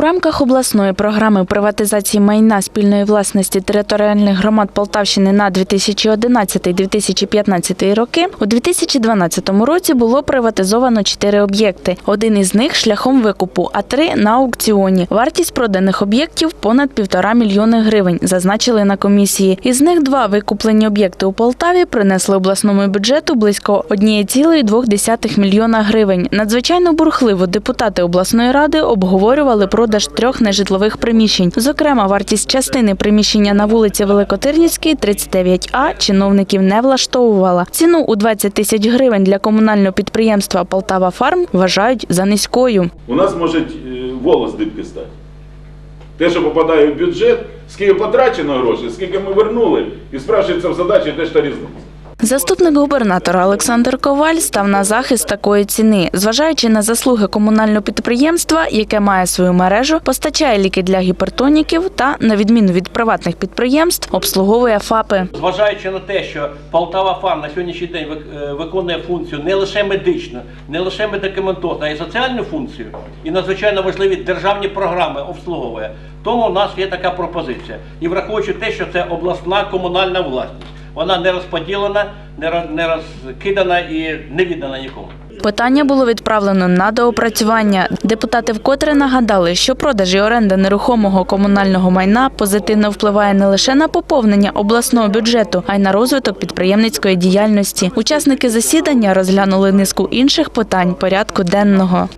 У рамках обласної програми приватизації майна спільної власності територіальних громад Полтавщини на 2011-2015 роки у 2012 році було приватизовано чотири об'єкти. Один із них шляхом викупу, а три на аукціоні. Вартість проданих об'єктів понад півтора мільйони гривень, зазначили на комісії. Із них два викуплені об'єкти у Полтаві принесли обласному бюджету близько 1,2 мільйона гривень. Надзвичайно бурхливо депутати обласної ради обговорювали продаж трьох нежитлових приміщень. Зокрема, вартість частини приміщення на вулиці Великотирнівській 39А чиновників не влаштовувала. Ціну у 20 тисяч гривень для комунального підприємства Полтава Фарм вважають за низькою. У нас може е, волос дибки стати. Те, що попадає в бюджет, скільки потрачено грошей, скільки ми вернули, і спрашується в задачі, де ж та різниця. Заступник губернатора Олександр Коваль став на захист такої ціни, зважаючи на заслуги комунального підприємства, яке має свою мережу, постачає ліки для гіпертоніків та, на відміну від приватних підприємств, обслуговує ФАПи. Зважаючи на те, що Полтава Фарм на сьогоднішній день е, виконує функцію не лише медичну, не лише медикаментозну, а й соціальну функцію, і надзвичайно важливі державні програми обслуговує, тому у нас є така пропозиція. І враховуючи те, що це обласна комунальна власність, вона не розподілена, не роз- розкидана і не віддана нікому. Питання було відправлено на доопрацювання. Депутати вкотре нагадали, що продаж і оренда нерухомого комунального майна позитивно впливає не лише на поповнення обласного бюджету, а й на розвиток підприємницької діяльності. Учасники засідання розглянули низку інших питань порядку денного.